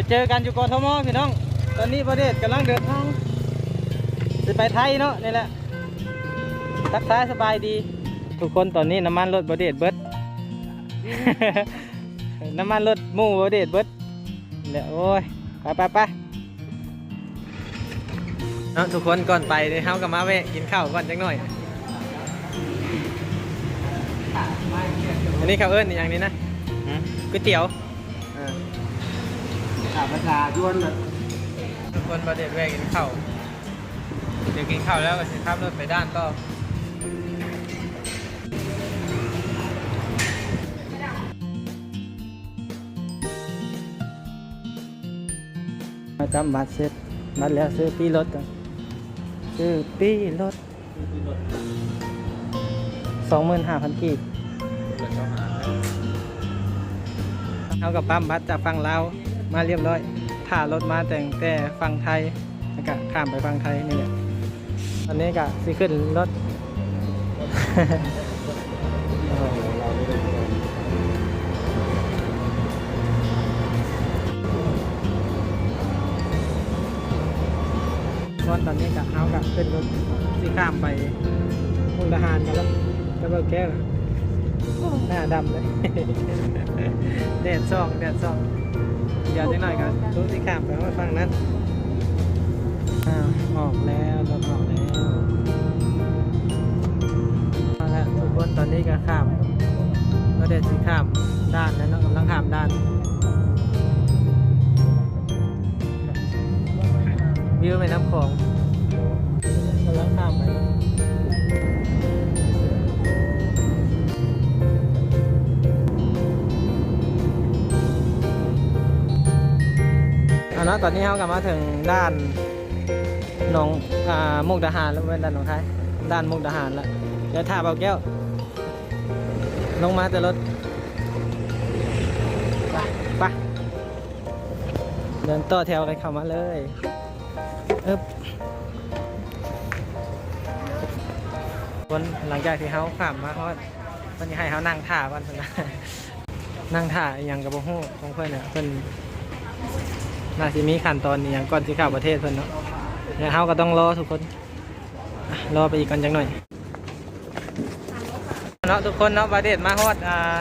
จะเจอกันอยู่กทมพี่น้อง ตอนนี้ประเทศกำลังเดินทางจะไปไทยเนาะนี่แหละทักทายสบายดี ทุกคนตอนนี้น้ำมันรถประเทศเบิดน้ำมันรถมู่ประเทศเบิดนี่แหละโอ้ยไปไปไปเนาะทุกคนก่อนไปเฮากับมาแวะกินข้าวก่อนจังหน่อย อันนี้เขาวเอิ้นอย่างนี้นะก๋วยเตี๋ยวาประชาชนแบบทุกคนประเด็นแวะกินข้าวเดี๋ยวกินข้าวแล้วก็สิขับรถไปด้านต่อมาจำบัตรเสร็จบัตรแล้วซื้อปีรถกันซื้อปีรถสองหมื่นห้าพันกีบเอากับปั๊มบัตรจากฝั่งลาว มาเรียบร้อยถ่ารถมาแต่งแต่ฝั่งไทยแล้วก็ข้ามไปฝั่งไทยนี่แหละตอนนี้ก็สิขึ้นรถตอนตอนนี้กับเอากับขึ้นรถสิข้ามไปมุกดาหารกันแล้วจะเบิกแก้วหน้าดำเลยแดดซองแดดซอง ดี๋ยวจังหน่อยกันรู้สิข้ามไปว่าฟังนั้นอ้าวออกแล้วรถออกแล้วเอาละทุกคนตอนนี้ก็ข้ามก็เด็ดสิข้ามด้านแล้วเนาะกำลังข้ามด้านวิวแม่น้ำโขงกำลังข้ามไป เนาะตอนนี้เรากลับมาถึงด้านหนองอ่ามุกดาหารแล้วเป็นด้านหนองคายด้านมุกดาหารแล้วเดี๋ยวท่าเบาแก้ว ลงมาแต่รถไปไปเดินต่อแถวกันเข้ามาเลยเอ๊บวันหลังจากที่เขาข้ามมาเขาวันนี้ให้เขานั่งท่าวันนะนั่งท่าอย่างกับโบฮูของเพื่อนเนี่ยเพื่อน น่าสิมีขั้นตอนอย่างก่อนที่เข้าประเทศเพื่นเนาะเดี๋ยวเขาก็ต้องรอทุกคนรอไปอีกกันจังหน่อยเนาะทุกคนเนาะประเทศมาฮอดอ่า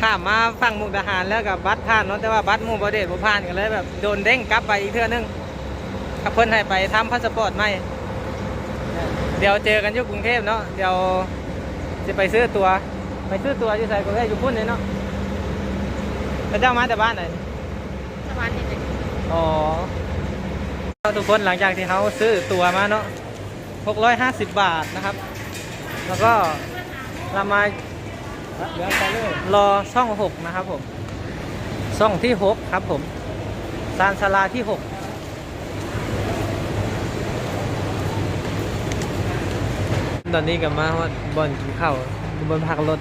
ข้ามมาฝั่งมุกดาหารแล้วกับบัตรผ่านเนาะแต่ว่าบัตรมู่ประเทศบ่ผ่านกันเลยแบบโดนเด้งกลับไปอีกเทื่อนึงกับเพื่อนให้ไปทำพาสปอร์ตใหม่เดี๋ยวเจอกันอยู่กรุงเทพเนาะเดี๋ยวจะไปซื้อตัวไปซื้อตัวอยู่ใส่ก็ได้อยู่พุ่นเลยเนาะพระเจ้ามาแต่บ้านไหนสวัสดีจ้ อ๋อทุกคนหลังจากที่เขาซื้อตั๋วมาเนาะ650 บาทนะครับ แล้วก็เรามาเดี๋ยวรอช่อง6นะครับผมช่องที่ 6 ครับผมซานซาลาที่ 6ตอนนี้กับมาว่าบอนกินข้าวบนพักรถ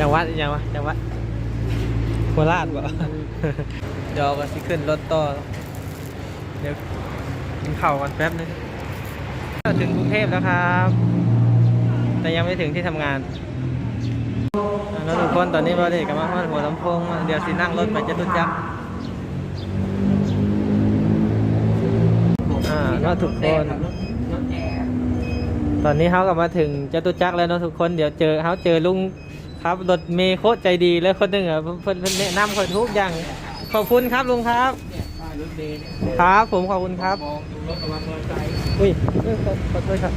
จังหวัดยังวะจังหวัด คราชบ่เดี๋ยวก็สิขึ้นรถต่อ เดี๋ยวกินข้าวกันแป๊บนึงถึงกรุงเทพแล้วครับ แต่ยังไม่ถึงที่ทำงานอ่าแล้วทุกคนตอนนี้เราเด็กกับมาฮอดหัวลำโพง เดี๋ยวสินั่งรถไปจตุจักอ่าแล้วทุกคนตอนนี้เขากลับมาถึงจตุจักรแล้วเนาะทุกคนเดี๋ยวเจอเขาเจอลุง ครับรถเมย์โคตรใจดีเลยคนหนึ่งอะเพิ่นเพิ่นแนะนำคนทุกอย่างขอบคุณครับลุงครับป้ายรถเมล์ครับผมขอบคุณครับรถรางลอยใจอุ้ยขอโทษครับ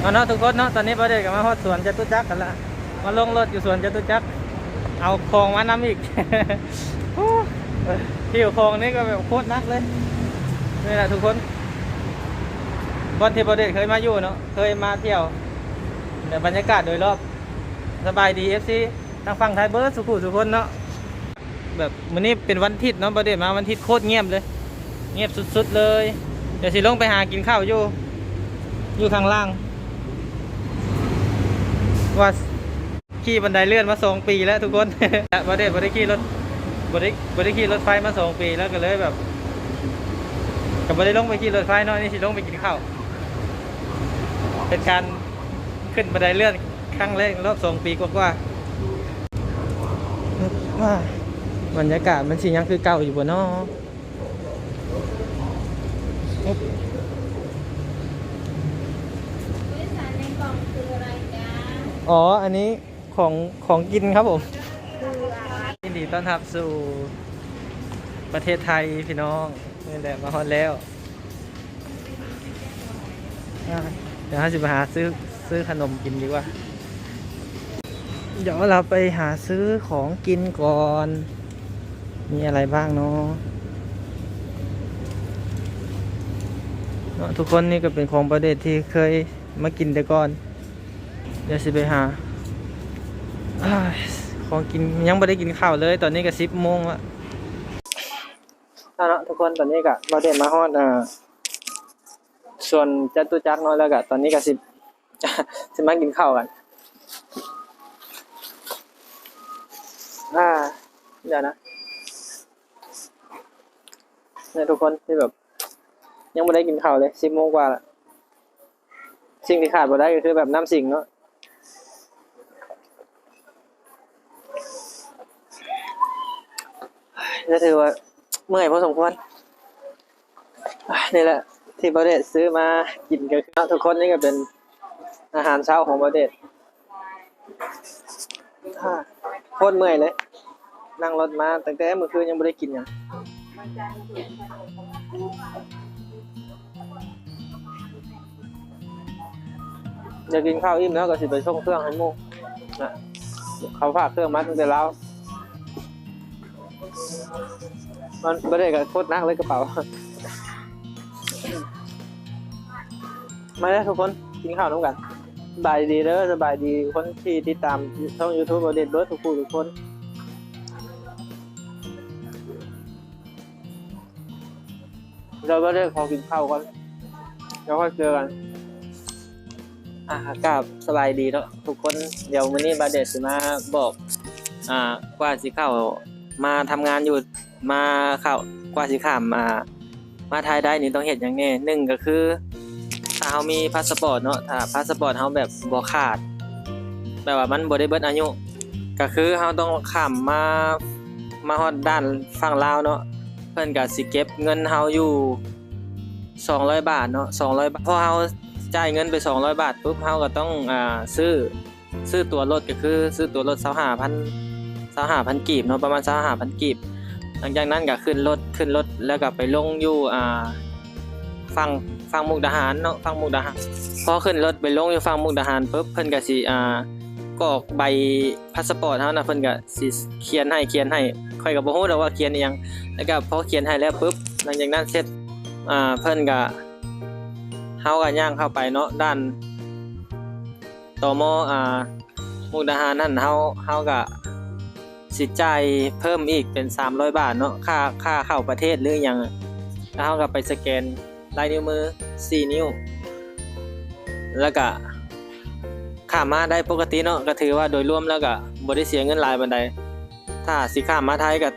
เอาเนาะทุกคนเนาะตอนนี้ประเด็กกับมาฮอดสวนจตุจักรกันละมาลงรถอยู่สวนจตุจักรเอาคลองมานำอีกที่อยู่คลองนี่ก็แบบโคตรนักเลยนี่แหละทุกคนบอนที่ประเด็กเคยมาอยู่เนาะเคยมาเที่ยวแต่บรรยากาศโดยรอบ สบายดีเอฟซีทางฝั่งไทยเบิร์ดสุขุสุคนเนาะแบบวันนี้เป็นวันทิตย์เนาะประเด็กมาวันทิตย์โคตรเงียบเลย เงียบสุดๆเลย เดี๋ยวสิลงไปหากินข้าวอยู่ อยู่ข้างล่าง ว่าขี่บันไดเลื่อนมาสองปีแล้วทุกคนบได้บได้ขี่รถบได้บได้ขี่รถไฟมาสองปีแล้วก็เลยแบบกับบได้ลงไปขี่รถไฟเนาะนี่สิลงไปกินข้าวเป็นการขึ้นบันไดเลื่อน ครั้งแรกในรอบสองปีกว่าๆว่าบรรยากาศมันสิยังคือเก่าอยู่บ่เนาะบริษัทในกล่องคืออะไรจ๊ะอ๋อ อันนี้ของของกินครับผมคืออะไรยินดีต้อนรับสู่ประเทศไทยพี่น้องนี่แหละมาฮอดแล้วอะเดี๋ยวเราจะไปหาซื้อซื้อขนมกินดีกว่า เดี๋ยวเราไปหาซื้อของกินก่อน มีอะไรบ้างเนาะเนาะทุกคนนี่ก็เป็นของประเทศที่เคยมากินแต่ก่อน เดี๋ยวสิไปหาอของกินยังไม่ได้กินข้าวเลย ตอนนี้ก็สิบโมงละเอาะทุกคนตอนนี้ก็เราเดินมาฮอดอ่าส่วนจตุจักรน้อยแล้วก็ตอนนี้ก็สิบจะมากินข้าวกัน เดี๋ยวนะเนี่ยทุกคนที่แบบ ยังไม่ได้กินข้าวเลยสิบโมงกว่าละสิ่งที่ขาดบ่ได้ก็คือแบบน้ำสิงเนาะก็ถือว่าเมื่อยพอสมควรนี่แหละที่บอเดตซื้อมากินกันทุกคนนี่ก็เป็นอาหารเช้าของบอเดตอ่าโคตรเมื่อยเลย นั่งรถมาตั้งแต่เมื่อคืนยังไม่ได้กินอย่างอยากกินข้าวอิ่มแล้วก็สิไปส่งเครื่องให้หมู่นะเขาฝากเครื่องมาตั้งแต่แล้วมันไม่ได้กับโคตรนักเลยกระเป๋ามาแล้วทุกคนกินข้าวน้ำกันสบายดีเด้อสบายดีคนที่ติดตามช่อง YouTube บอเด็ดร์ดทุกผู้ทุกคน เราก็ได้ขอกินข้าวก่อนแล้วค่อยเจอกันอะกับสบายดีเนาะทุกคนเดี๋ยววันนี้บาเดชมาบอก อ่ากว่าสิเข้ามาทำงานอยู่มาเข้ากว่าสิข้ามมา มาไทยได้นี่ต้องเห็นอย่างแน่หนึ่งก็คือ ถ้าเฮามีพาสปอร์ตเนาะถ้าพาสปอร์ตเฮาแบบบ่ขาดแบบว่ามันบ่ได้เบิดอายุ ก็คือเฮาต้องข้ามมามาฮอดด้านฝั่งลาวเนาะ พิ่นก็สิเก็บเงินเฮาอยู่ 200 บาทเนาะ200บาทพอเฮาจ่ายเงินไป 200 บาทปุ๊บเฮาก็ต้องอ่าซื้อซื้อตั๋วรถก็คือซื้อตั๋วรถ25,000สหพันกีบเนาะประมาณสหพันกีบหลังจากนั้นก็ขึ้นรถขึ้นรถแล้วก็ไปลงอยู่อ่าฝั่งฝั่งมุกดาหารเนาะฝั่งมุกดาหารพอขึ้นรถไปลงอยู่ฝั่งมุกดาหารปุ๊บเพิ่นก็สิอ่ากรอกใบพาสปอร์ตเฮานะเพิ่นก็สิเขียนให้เขียนให้ ค่อยก็บ่ฮู้ดอกว่าเขียนอีหยังแล้วก็พอเขียนให้แล้วปุ๊บหลังจากนั้นเสร็จอ่าเพิ่นก็เฮาก็ย่างเข้าไปเนาะด้านตมอ่ามุกดาหารนั่นเฮาเฮาก็สิจ่ายเพิ่มอีกเป็น 300 บาทเนาะค่าค่าเข้าประเทศหรือยังแล้วเราก็ไปสแกนลายนิ้วมือ 4 นิ้ว แล้วก็ข้ามมาได้ปกติเนาะก็ถือว่าโดยรวมแล้วก็บ่ได้เสียเงินหลายบันได ถ้าสิข้ามมาไทยก็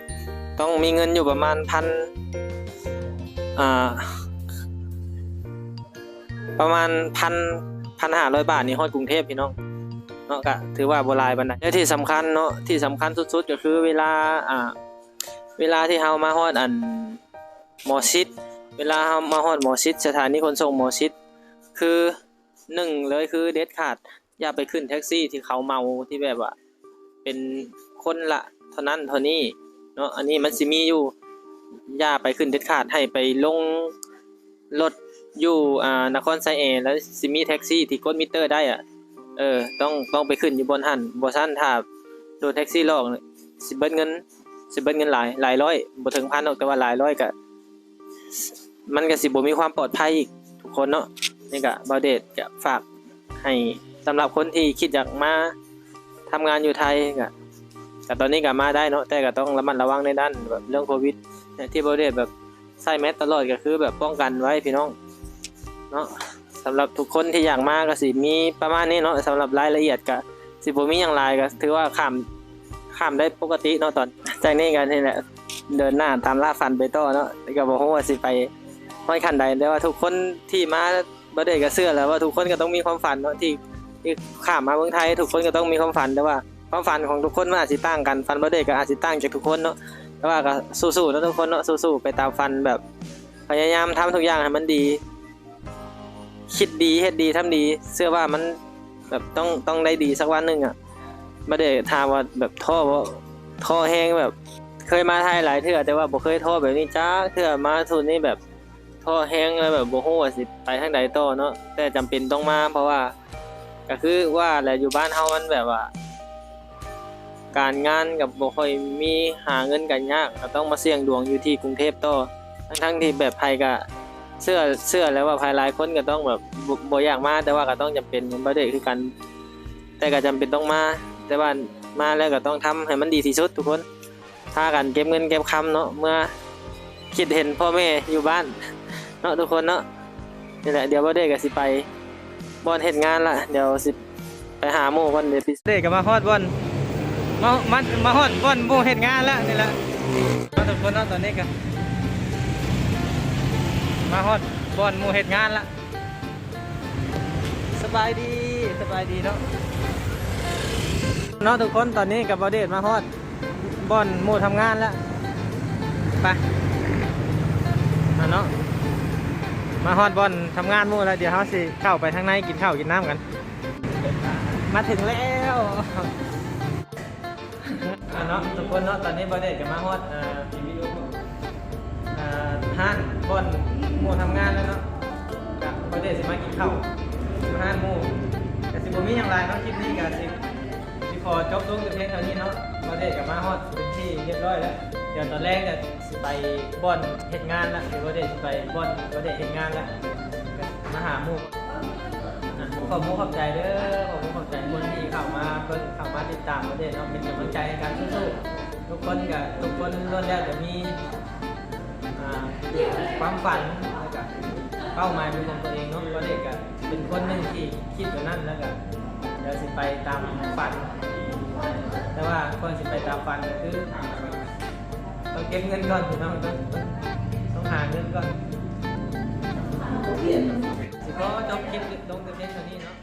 ต้องมีเงินอยู่ประมาณพันอ่าประมาณพันพันห้าร้อยบาทนี่ฮอดกรุงเทพพี่น้องเนาะก็ถือว่าโบราณบันไดและที่สำคัญเนาะที่สำคัญสุดๆ ก็คือเวลาอ่าเวลาที่เฮามาฮอดอันหมอชิดเวลาเฮามาฮอดหมอชิดสถานีขนส่งหมอชิดคือหนึ่งเลยคือเด็ดขาดอย่าไปขึ้นแท็กซี่ที่เขาเมาที่แบบว่าเป็นคนละ ท่านั้นเท่านี้เนาะอันนี้มันสิมีอยู่ย่าไปขึ้นเด็ดขาดให้ไปลงรถอยู่อ่านครไซเอแล้วสิมีแท็กซี่ที่กดมิเตอร์ได้อะเออต้องต้องไปขึ้นอยู่บนหันบ่ซั่นถ้าโดนแท็กซี่หลอกสิเบิดเงินสิเบิดเงินหลายหลายร้อยบ่ถึงพันหรอกแต่ว่าหลายร้อยก็มันก็สิบ่มีความปลอดภัยอีกทุกคนเนาะนี่ก็บาเดตก็ฝากให้สำหรับคนที่คิดอยากมาทำงานอยู่ไทยก็ แต่ตอนนี้ก็มาได้เนาะแต่ก็ต้องระมัดระวังในด้านแบบเรื่องโควิดเนี่ยที่บาเดตแบบใส่แมสตลอดก็คือแบบป้องกันไว้พี่น้องเนาะสำหรับทุกคนที่อยากมาก็สิมีประมาณนี้เนาะสำหรับรายละเอียดก็สิบ่มีอย่างไรก็ถือว่าข้ามข้ามได้ปกติเนาะตอนจากนี้กันนี่แหละเดินหน้าตามล่าฟันไปต่อเนาะก็บ่ฮู้ว่าสิไปห้อยคันใดแต่ว่าทุกคนที่มาบ่ได้ก็เชื่อแล้วว่าทุกคนก็ต้องมีความฝันเนาะที่ที่ข้ามมาเมืองไทย ทุกคนก็ต้องมีความฝันแต่ว่า ความฝันของทุกคนมันอาจสิต่างกันฝันบ่ได้ก็อาจสิต่างจากทุกคนเนาะแต่ว่าก็สู้ๆนะทุกคนเนาะสู้ๆไปตามฟันแบบพยายามทำทุกอย่างให้มันดี คิดดีเฮ็ดดีทำดี เชื่อว่ามันแบบต้องต้องได้ดีสักวันหนึ่งอะไม่ได้ถามว่าแบบท่อว่าท่อแห้งแบบ เคยมาไทยหลายเทื่อแต่ว่าบ่เคยท่อแบบนี้จ้าเทื่อมาทุนนี่แบบท่อแห้งแล้วแบบบ่ฮู้ว่าสิไปทางใดต่อเนาะแต่จำเป็นต้องมาเพราะว่า ก็คือว่าแหละอยู่บ้านเฮามันแบบว่า การงานกับบ่ค่อยมีหาเงินกันยากก็ต้องมาเสี่ยงดวงอยู่ที่กรุงเทพต่อทั้งทั้งที่แบบไผก็เชื่อเชื่อแล้วว่าภายหลายคนก็ต้องแบบบ่บ่อยากมาแต่ว่าก็ต้องจำเป็นบ่ได้คือกัน แต่ก็จำเป็นต้องมา แต่ว่ามาแล้วก็ต้องทำให้มันดีที่สุดทุกคนพากันเก็บเงินเก็บคำเนาะเมื่อคิดเห็นพ่อแม่อยู่บ้านเนาะทุกคนเนาะนี่แหละเดี๋ยวบ่ได้ก็สิไปบอนเฮ็ดงานละเดี๋ยวสิไปหาหมู่ก่อนเดี๋ยวพี่เด้ก็มาฮอดบ่อน มามามาฮอดบ่อนหมู่เฮ็ดงานแล้วนี่แหละมาทุกคนเนาะตอนนี้ก็มาฮอดบ่อนหมู่เฮ็ดงานละสบายดีสบายดีเนาะเนาะทุกคนตอนนี้กับบอเดตมาฮอดบ่อนหมู่ทำงานแล้วไปมาเนาะมาฮอดบอนทำงานมู่แล้วเดี๋ยวเฮาสิเข้าไปข้างในกินข้าวกินน้ำกัน มาถึงแล้ว เนาะทุกคนเนาะตอนนี้บอเดตกับมาฮอดอ่าอ่าห้านบอนหมู่ทำงานแล้วเนาะกับบอเดตสิมากินข้าวห้านหมู่แต่สิบ่มีอย่างไรเนาะคลิปนี้ก็สิสิขอจบลงแต่เพียงเท่านี้เนาะบอเดตกับมาฮอดเป็นที่เรียบร้อยแล้วเดี๋ยวตอนแรกจะสิไปบอนเฮ็ดงานละเดี๋ยวบอเดตสิไปบอนบอเดตเฮ็ดงานละมาหาหมู่ขอบคุณขอบใจเด้อ เข้ามาเพิ่นเข้ามาติดตามประเด็นเนาะเป็นกำลังใจในการสู้ๆทุกคนกับทุกคนล้วนแล้วจะมีอ่าความฝันแล้วก็เป้าหมายเป็นของตัวเองเนาะประเด็นก็เป็นคนหนึ่งที่คิดแบบนั้นแล้วก็เดี๋ยวสิไปตามฝัน แต่ว่าคนสิไปตามฝันก็คือต้องเก็บเงินก่อนเนาะต้องต้องต้องหาเงินก่อนสิก็จบคลิปลงแต่เพียงเท่านี้เนาะ